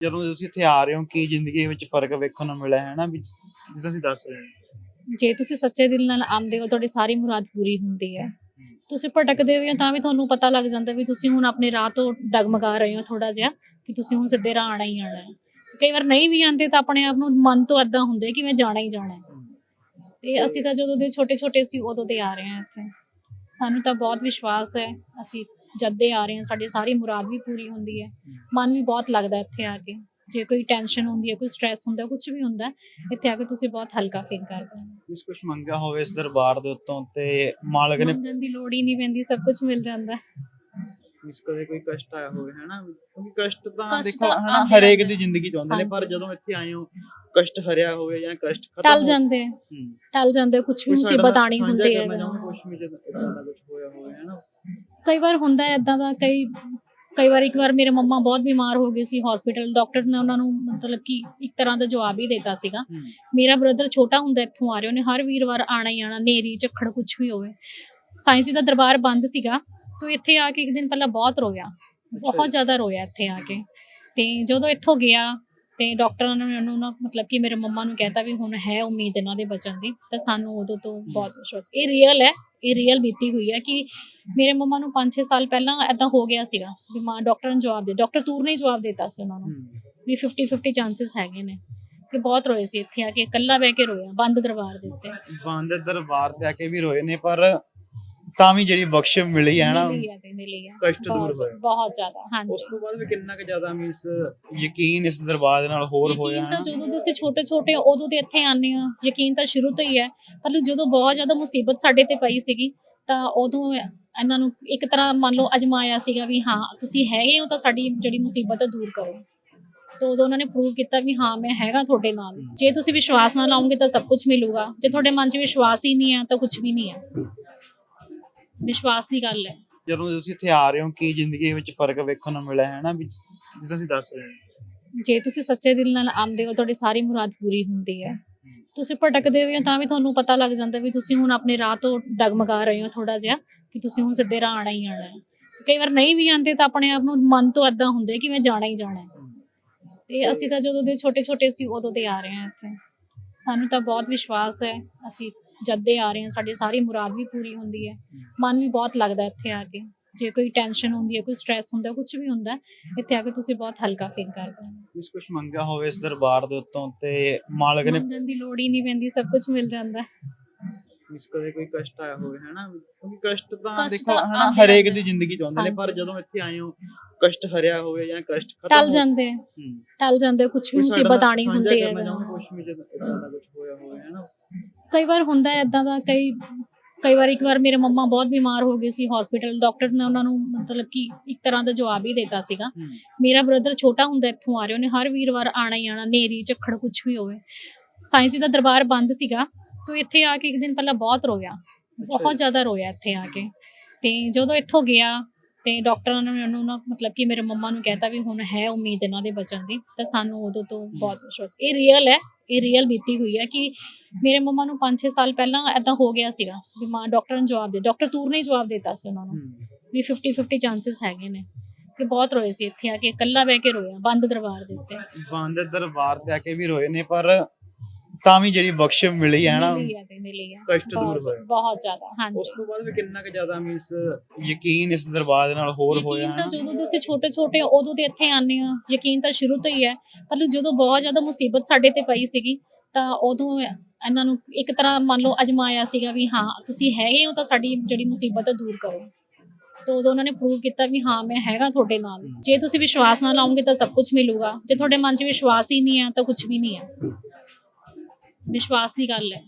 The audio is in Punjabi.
ਜਦੋਂ ਤੁਸੀਂ ਇੱਥੇ ਆ ਰਹੇ ਹੋ, ਕੀ ਜ਼ਿੰਦਗੀ ਵਿੱਚ ਫ਼ਰਕ ਵੇਖਣ ਨੂੰ ਮਿਲਿਆ ਹੈ ਨਾ ਵੀ ਜਿੱਦਾਂ ਤੁਸੀਂ ਦੱਸ ਰਹੇ ਹੋ। ਜੇ ਤੁਸੀਂ ਸੱਚੇ ਦਿਲ ਨਾਲ ਆਉਂਦੇ ਹੋ ਤੁਹਾਡੀ ਸਾਰੀ ਮੁਰਾਦ ਪੂਰੀ ਹੁੰਦੀ ਹੈ, ਤੁਸੀਂ ਭਟਕਦੇ ਹੋ ਤਾਂ ਵੀ ਤੁਹਾਨੂੰ ਪਤਾ ਲੱਗ ਜਾਂਦਾ ਵੀ ਤੁਸੀਂ ਹੁਣ ਆਪਣੇ ਰਾਹ ਤੋਂ ਡਗਮਗਾ ਰਹੇ ਹੋ ਥੋੜਾ ਜਿਹਾ, ਕਿ ਤੁਸੀਂ ਹੁਣ ਸਿੱਧੇ ਰਾਹ ਆਣਾ ਹੀ ਆਣਾ ਹੈ। ਤੇ ਕਈ ਵਾਰ ਨਹੀਂ ਵੀ ਆਉਂਦੇ ਤਾਂ ਆਪਣੇ ਆਪ ਨੂੰ ਮਨ ਤੋਂ ਏਦਾਂ ਹੁੰਦਾ ਕਿ ਮੈਂ ਜਾਣਾ ਹੀ ਜਾਣਾ ਹੈ। ਤੇ ਅਸੀਂ ਤਾਂ ਜਦੋਂ ਦੇ ਛੋਟੇ ਛੋਟੇ ਸੀ ਉਦੋਂ ਦੇ ਆ ਰਹੇ ਹਾਂ ਇੱਥੇ। ਸਾਨੂੰ ਤਾਂ ਬਹੁਤ ਵਿਸ਼ਵਾਸ ਹੈ, ਅਸੀਂ ਜਦ ਦੇ ਆ ਰਹੇ ਹਾਂ ਸਾਡੀ ਸਾਰੀ ਮੁਰਾਦ ਵੀ ਪੂਰੀ ਹੁੰਦੀ ਹੈ। ਮਨ ਵੀ ਬਹੁਤ ਲੱਗਦਾ ਇੱਥੇ ਆ ਕੇ। ਜੇ ਕੋਈ ਟੈਨਸ਼ਨ ਹੁੰਦੀ ਹੈ ਕੋਈ ਸਟ੍ਰੈਸ ਹੁੰਦਾ ਕੁਝ ਵੀ ਹੁੰਦਾ ਇੱਥੇ ਆ ਕੇ ਤੁਸੀਂ ਬਹੁਤ ਹਲਕਾ ਫੀਲ ਕਰਦੇ ਹੋ। ਕੁਝ ਕੁਝ ਮੰਗਿਆ ਹੋਵੇ ਇਸ ਦਰਬਾਰ ਦੇ ਉੱਤੋਂ ਤੇ ਮਾਲਕ ਨੇ ਮੰਗਣ ਦੀ ਲੋੜ ਹੀ ਨਹੀਂ ਪੈਂਦੀ ਸਭ ਕੁਝ ਮਿਲ ਜਾਂਦਾ ਇਸ ਕਦੇ ਕੋਈ ਕਸ਼ਟ ਆਇਆ ਹੋਵੇ ਹੈ ਨਾ ਕਿਉਂਕਿ ਕਸ਼ਟ ਤਾਂ ਦੇਖੋ ਹਰੇਕ ਦੀ ਜ਼ਿੰਦਗੀ ਚ ਆਉਂਦੇ ਨੇ ਪਰ। ਜਦੋਂ ਇੱਥੇ ਆਏ ਹੋ ਕਸ਼ਟ ਹਰਿਆ ਹੋਵੇ ਜਾਂ ਕਸ਼ਟ ਖਤਮ ਟਲ ਜਾਂਦੇ ਹੈ, ਹੂੰ। ਟਲ ਜਾਂਦੇ ਕੁਝ ਵੀ ਕੋਈ ਸਾਡੇ ਮੁਸੀਬਤ ਨਾਲ ਆਣੀ ਸਾਂਝਾ ਹੁੰਦੀ ਹੈ। ਕਰਨਾ ਚਾਹੋਗੇ ਕੁਛ ਵੀ ਜਦੋਂ ਏਦਾਂ ਦਾ ਕੁਝ ਹੋਇਆ ਹੋਵੇ ਹੈ ਨਾ ਕਈ ਵਾਰ ਹੁੰਦਾ ਹੈ ਇਦਾਂ ਦਾ ਕਈ ਕਈ ਵਾਰ ਇੱਕ ਵਾਰ ਮੇਰੇ ਮੰਮਾ ਬਹੁਤ ਬਿਮਾਰ ਹੋ ਗਏ ਸੀ ਹਸਪੀਟਲ ਡਾਕਟਰ ਨੇ ਉਹਨਾਂ ਨੂੰ ਮਤਲਬ ਕਿ ਇੱਕ ਤਰ੍ਹਾਂ ਦਾ ਜਵਾਬ ਹੀ ਦਿੱਤਾ ਸੀਗਾ। ਹੂੰ। ਮੇਰਾ ਬ੍ਰਦਰ ਛੋਟਾ ਹੁੰਦਾ ਇੱਥੋਂ ਆ ਰਿਹਾ ਉਹਨੇ ਹਰ ਵੀਰਵਾਰ ਆਣਾ ਹੀ ਆਣਾ ਨੇਰੀ ਝੱਖੜ ਕੁਝ ਵੀ ਹੋਵੇ। ਸਾਈਂ ਜੀ ਦਾ ਦਰਬਾਰ ਬੰਦ ਸੀਗਾ ਤੇ ਇੱਥੇ ਆ ਕੇ ਇੱਕ ਦਿਨ ਪਹਿਲਾਂ ਬਹੁਤ ਰੋਇਆ ਬਹੁਤ ਜ਼ਿਆਦਾ ਰੋਇਆ ਇੱਥੇ ਆ ਕੇ। ਤੇ ਜਦੋਂ ਇੱਥੋਂ ਗਿਆ ਤੇ ਡਾਕਟਰਾਂ ਨੇ ਉਹਨੂੰ ਨਾ ਮਤਲਬ ਕਿ ਮੇਰੇ ਮੰਮਾ ਨੂੰ ਕਹਿਤਾ ਵੀ ਹੁਣ ਹੈ ਉਮੀਦ ਇਹਨਾਂ ਦੇ ਬਚਣ ਦੀ ਤਾਂ ਸਾਨੂੰ ਉਦੋਂ ਤੋਂ ਬਹੁਤ ਵਿਸ਼ਵਾਸ। ਇਹ ਰੀਅਲ ਹੈ ਇਹ ਰੀਅਲ ਬੀਤੀ ਹੋਈ ਹੈ ਕਿ ਮੇਰੇ ਮੰਮਾ ਨੂੰ 5-6 ਸਾਲ ਪਹਿਲਾਂ ਐਦਾਂ ਹੋ ਗਿਆ ਸੀਗਾ ਵੀ ਮਾਂ ਡਾਕਟਰ ਨੇ ਜਵਾਬ ਦੇ ਡਾਕਟਰ ਤੂਰ ਨੇ ਜਵਾਬ ਦਿੱਤਾ ਸੀ ਉਹਨਾਂ ਨੂੰ। ਵੀ 50-50 ਚਾਂਸਸ ਹੈਗੇ ਨੇ। ਕਿ ਬਹੁਤ ਰੋਏ ਸੀ ਇੱਥੇ ਆ ਕੇ ਇਕੱਲਾ ਬਹਿ ਕੇ ਰੋਇਆ ਬੰਦ ਦਰਬਾਰ ਦੇ ਉੱਤੇ। ਬੰਦ ਦਰਬਾਰ ਤੇ ਆ ਕੇ ਵੀ ਰੋਏ ਨੇ ਪਰ ਤਾਂ ਵੀ ਜਿਹੜੀ ਬਖਸ਼ ਮਿਲੀ ਹੈ ਨਾ ਮਿਲੀ ਹੈ ਜੀ ਮਿਲੀ ਹੈ। ਕਸ਼ਟ ਦੂਰ ਬਹੁਤ- ਹੋਏ ਬਹੁਤ ਜ਼ਿਆਦਾ ਉਸ ਹਾਂਜੀ ਤੋਂ ਬਾਅਦ ਵੀ ਕਿੰਨਾ ਕੁ ਜ਼ਿਆਦਾ ਮੀਨਸ ਯਕੀਨ ਇਸ ਦਰਬਾਰ ਦੇ ਨਾਲ ਹੋਰ ਹੋਇਆ ਯਕੀਨ ਹੈ ਤਾਂ ਨਾ ਜਦੋਂ ਦੇ ਅਸੀਂ ਛੋਟੇ ਛੋਟੇ ਉਦੋਂ ਦੇ ਇੱਥੇ ਆਨੇ ਆ ਯਕੀਨ ਤਾਂ ਸ਼ੁਰੂ ਤੋਂ ਹੀ ਹੈ। ਪਰ ਜਦੋਂ ਬਹੁਤ ਜ਼ਿਆਦਾ ਮੁਸੀਬਤ ਸਾਡੇ ਤੇ ਪਈ ਸੀਗੀ ਤਾਂ ਉਦੋਂ ਇਹਨਾਂ ਨੂੰ ਇੱਕ ਤਰ੍ਹਾਂ ਮੰਨ ਲਓ ਅਜਮਾਇਆ ਸੀਗਾ ਵੀ ਹਾਂ ਤੁਸੀਂ ਹੈਗੇ ਹੋ ਤਾਂ ਸਾਡੀ ਜਿਹੜੀ ਮੁਸੀਬਤ ਹੈ ਦੂਰ ਕਰੋ। ਤਾਂ ਉਦੋਂ ਉਹਨਾਂ ਨੇ ਪ੍ਰੂਵ ਕੀਤਾ ਵੀ ਹਾਂ ਮੈਂ ਹੈਗਾ ਤੁਹਾਡੇ ਨਾਲ। ਜੇ ਤੁਸੀਂ ਵਿਸ਼ਵਾਸ ਨਾਲ ਆਉਂਗੇ ਤਾਂ ਸਭ ਕੁਝ ਮਿਲੂਗਾ। ਜੇ ਤੁਹਾਡੇ ਮਨ 'ਚ ਵਿਸ਼ਵਾਸ ਹੀ ਨਹੀਂ ਹੈ ਤਾਂ ਕੁਝ ਵੀ ਨਹੀਂ ਹੈ। ਵਿਸ਼ਵਾਸ ਦੀ ਗੱਲ ਹੈ। ਜਦੋਂ ਤੁਸੀਂ ਇੱਥੇ ਆ ਰਹੇ ਹੋ ਕੀ ਜ਼ਿੰਦਗੀ ਵਿੱਚ ਫ਼ਰਕ ਵੇਖਣ ਨੂੰ ਮਿਲਿਆ ਹੈ ਨਾ? ਵੀ ਜਿੱਦਾਂ ਤੁਸੀਂ ਦੱਸ ਰਹੇ ਹੋ। ਜੇ ਤੁਸੀਂ ਸੱਚੇ ਦਿਲ ਨਾਲ ਆਉਂਦੇ ਹੋ ਤੁਹਾਡੀ ਸਾਰੀ ਮੁਰਾਦ ਪੂਰੀ ਹੁੰਦੀ ਹੈ। ਤੁਸੀਂ ਭਟਕਦੇ ਹੋ ਤਾਂ ਵੀ ਤੁਹਾਨੂੰ ਪਤਾ ਲੱਗ ਜਾਂਦਾ ਵੀ ਤੁਸੀਂ ਹੁਣ ਆਪਣੇ ਰਾਹ ਤੋਂ ਡਗਮਗਾ ਰਹੇ ਹੋ ਥੋੜਾ ਜਿਹਾ ਕਿ ਤੁਸੀਂ ਹੁਣ ਸਿੱਧੇ ਰਾਹ ਆਣਾ ਹੀ ਆਣਾ ਹੈ। ਕਈ ਵਾਰ ਨਹੀਂ ਵੀ ਆਉਂਦੇ ਤਾਂ ਆਪਣੇ ਆਪ ਨੂੰ ਮਨ ਤੋਂ ਏਦਾਂ ਹੁੰਦਾ ਕਿ ਮੈਂ ਜਾਣਾ ਹੀ ਜਾਣਾ ਹੈ। ਤੇ ਅਸੀਂ ਤਾਂ ਜਦੋਂ ਦੇ ਛੋਟੇ ਛੋਟੇ ਸੀ ਉਦੋਂ ਦੇ ਆ ਰਹੇ ਹਾਂ ਇੱਥੇ। ਸਾਨੂੰ ਤਾਂ ਬਹੁਤ ਵਿਸ਼ਵਾਸ ਹੈ ਅਸੀਂ ਜਦ ਦੇ ਆ ਰਹੇ ਹਾਂ ਸਾਡੀ ਸਾਰੀ ਮੁਰਾਦ ਵੀ ਪੂਰੀ ਹੁੰਦੀ ਹੈ। ਮਨ ਵੀ ਬਹੁਤ ਲੱਗਦਾ ਇੱਥੇ ਆ ਕੇ। ਜੇ ਕੋਈ ਟੈਨਸ਼ਨ ਹੁੰਦੀ ਹੈ ਕੋਈ ਸਟ੍ਰੈਸ ਹੁੰਦਾ ਕੁਝ ਵੀ ਹੁੰਦਾ ਇੱਥੇ ਆ ਕੇ ਤੁਸੀਂ ਬਹੁਤ ਹਲਕਾ ਫੀਲ ਕਰਦੇ ਹੋ। ਕੁਝ ਕੁਝ ਮੰਗਿਆ ਹੋਵੇ ਇਸ ਦਰਬਾਰ ਦੇ ਉੱਤੋਂ ਤੇ ਮਾਲਕ ਨੇ ਮੰਗਣ ਦੀ ਲੋੜ ਹੀ ਨਹੀਂ ਪੈਂਦੀ ਸਭ ਕੁਝ ਮਿਲ ਜਾਂਦਾ। ਇਸ ਕਦੇ ਕੋਈ ਕਸ਼ਟ ਆਇਆ ਹੋਵੇ ਹੈ ਨਾ ਕਿਉਂਕਿ ਕਸ਼ਟ ਤਾਂ ਕਸ਼ਟ ਦੇਖੋ ਤਾਂ ਹੈ ਨਾ ਆਉਂਦੇ ਹਰੇਕ ਰਹਿੰਦੇ ਦੀ ਜ਼ਿੰਦਗੀ ਚ ਆਉਂਦੇ ਨੇ ਪਰ ਹਾਂਜੀ। ਜਦੋਂ ਇੱਥੇ ਆਏ ਹੋ ਕਸ਼ਟ ਹਰਿਆ ਹੋਵੇ ਜਾਂ ਕਸ਼ਟ ਖਤਮ ਟਲ ਹੋ- ਜਾਂਦੇ ਹੂੰ। ਟਲ ਜਾਂਦੇ ਕੁਝ ਵੀ ਕੋਈ ਸਾਡੇ ਮੁਸੀਬਤ ਨਾਲ ਆਣੀ ਸਾਂਝਾ ਹੁੰਦੀ ਹੈ ਕਰਨਾ ਚਾਹੋਗੇ ਕੁਛ ਵੀ ਜਦੋਂ ਏਦਾਂ ਦਾ ਕੁਝ ਹੋਇਆ ਹੋਵੇ ਹੈ ਨਾ ਕਈ ਵਾਰ ਹੁੰਦਾ ਹੈ ਇਦਾਂ ਦਾ ਕਈ ਕਈ ਵਾਰ ਇੱਕ ਵਾਰ ਮੇਰੇ ਮੰਮਾ ਬਹੁਤ ਬਿਮਾਰ ਹੋ ਗਏ ਸੀ ਹਸਪੀਟਲ ਡਾਕਟਰ ਨੇ ਉਹਨਾਂ ਨੂੰ ਮਤਲਬ ਕਿ ਇੱਕ ਤਰ੍ਹਾਂ ਦਾ ਜਵਾਬ ਹੀ ਦਿੱਤਾ ਸੀਗਾ। ਹੂੰ। ਮੇਰਾ ਬ੍ਰਦਰ ਛੋਟਾ ਹੁੰਦਾ ਇੱਥੋਂ ਆ ਰਿਹਾ ਉਹਨੇ ਹਰ ਵੀਰਵਾਰ ਆਣਾ ਹੀ ਆਣਾ ਨੇਰੀ ਝੱਖੜ ਕੁਝ ਵੀ ਹੋਵੇ। ਸਾਈਂ ਜੀ ਦਾ ਦਰਬਾਰ ਬੰਦ ਸੀਗਾ। ਤੇ ਇੱਥੇ ਆ ਕੇ ਇੱਕ ਦਿਨ ਪਹਿਲਾਂ ਬਹੁਤ ਰੋਇਆ ਬਹੁਤ ਜ਼ਿਆਦਾ ਰੋਇਆ ਇੱਥੇ ਆ ਕੇ। ਤੇ ਜਦੋਂ ਇੱਥੋਂ ਗਿਆ ਤੇ ਡਾਕਟਰਾਂ ਨੇ ਉਹਨੂੰ ਨਾ ਮਤਲਬ ਕਿ ਮੇਰੇ ਮੰਮਾ ਨੂੰ ਕਹਿਤਾ ਵੀ ਹੁਣ ਹੈ ਉਮੀਦ ਇਹਨਾਂ ਦੇ ਬਚਣ ਦੀ ਤਾਂ ਸਾਨੂੰ ਉਦੋਂ ਤੋਂ ਬਹੁਤ ਵਿਸ਼ਵਾਸ। ਇਹ ਰੀਅਲ ਹੈ ਇਹ ਰੀਅਲ ਬੀਤੀ ਹੋਈ ਹੈ ਕਿ ਮੇਰੇ ਮੰਮਾ ਨੂੰ 5-6 ਸਾਲ ਪਹਿਲਾਂ ਐਦਾਂ ਹੋ ਗਿਆ ਸੀਗਾ ਵੀ ਮਾਂ ਡਾਕਟਰ ਨੇ ਜਵਾਬ ਦੇ ਡਾਕਟਰ ਤੂਰ ਨੇ ਜਵਾਬ ਦਿੱਤਾ ਸੀ ਉਹਨਾਂ ਨੂੰ। ਵੀ 50-50 ਚਾਂਸਸ ਹੈਗੇ ਨੇ। ਕਿ ਬਹੁਤ ਰੋਏ ਸੀ ਇੱਥੇ ਆ ਕੇ ਇਕੱਲਾ ਬਹਿ ਕੇ ਰੋਇਆ ਬੰਦ ਦਰਬਾਰ ਦੇ ਉੱਤੇ। ਬੰਦ ਦਰਬਾਰ ਤੇ ਆ ਕੇ ਵੀ ਰੋਏ ਨੇ ਪਰ ਤਾਂ ਵੀ ਜਿਹੜੀ ਬਖਸ਼ ਮਿਲੀ ਹੈ ਨਾ। ਮਿਲੀ ਹੈ ਜੀ ਮਿਲੀ ਹੈ। ਕਸ਼ਟ ਦੂਰ ਬਹੁਤ- ਹੋਏ ਬਹੁਤ ਜ਼ਿਆਦਾ ਉਸ ਹਾਂਜੀ ਤੋਂ ਬਾਅਦ ਵੀ ਕਿੰਨਾ ਕੁ ਜ਼ਿਆਦਾ ਮੀਨਸ ਯਕੀਨ ਇਸ ਦਰਬਾਰ ਦੇ ਨਾਲ ਹੋਰ ਹੋਇਆ ਯਕੀਨ ਹੈ ਤਾਂ ਨਾ ਜਦੋਂ ਦੇ ਅਸੀਂ ਛੋਟੇ ਛੋਟੇ ਉਦੋਂ ਦੇ ਇੱਥੇ ਆਨੇ ਆ। ਯਕੀਨ ਤਾਂ ਸ਼ੁਰੂ ਤੋਂ ਹੀ ਹੈ। ਪਰ ਜਦੋਂ ਬਹੁਤ ਜ਼ਿਆਦਾ ਮੁਸੀਬਤ ਸਾਡੇ ਤੇ ਪਈ ਸੀਗੀ ਤਾਂ ਉਦੋਂ ਇਹਨਾਂ ਨੂੰ ਇੱਕ ਤਰ੍ਹਾਂ ਮੰਨ ਲਓ ਅਜਮਾਇਆ ਸੀਗਾ ਵੀ ਹਾਂ ਤੁਸੀਂ ਹੈਗੇ ਹੋ ਤਾਂ ਸਾਡੀ ਜਿਹੜੀ ਮੁਸੀਬਤ ਹੈ ਦੂਰ ਕਰੋ। ਤਾਂ ਉਦੋਂ ਉਹਨਾਂ ਨੇ ਪ੍ਰੂਵ ਕੀਤਾ ਵੀ ਹਾਂ ਮੈਂ ਹੈਗਾ ਤੁਹਾਡੇ ਨਾਲ। ਜੇ ਤੁਸੀਂ ਵਿਸ਼ਵਾਸ ਨਾਲ ਆਉਂਗੇ ਤਾਂ ਸਭ ਕੁਝ ਮਿਲੂਗਾ। ਜੇ ਤੁਹਾਡੇ ਮਨ 'ਚ ਵਿਸ਼ਵਾਸ ਹੀ ਨਹੀਂ ਹੈ ਤਾਂ ਕੁਝ ਵੀ ਨਹੀਂ ਹੈ। ਵਿਸ਼ਵਾਸ ਦੀ ਗੱਲ ਹੈ।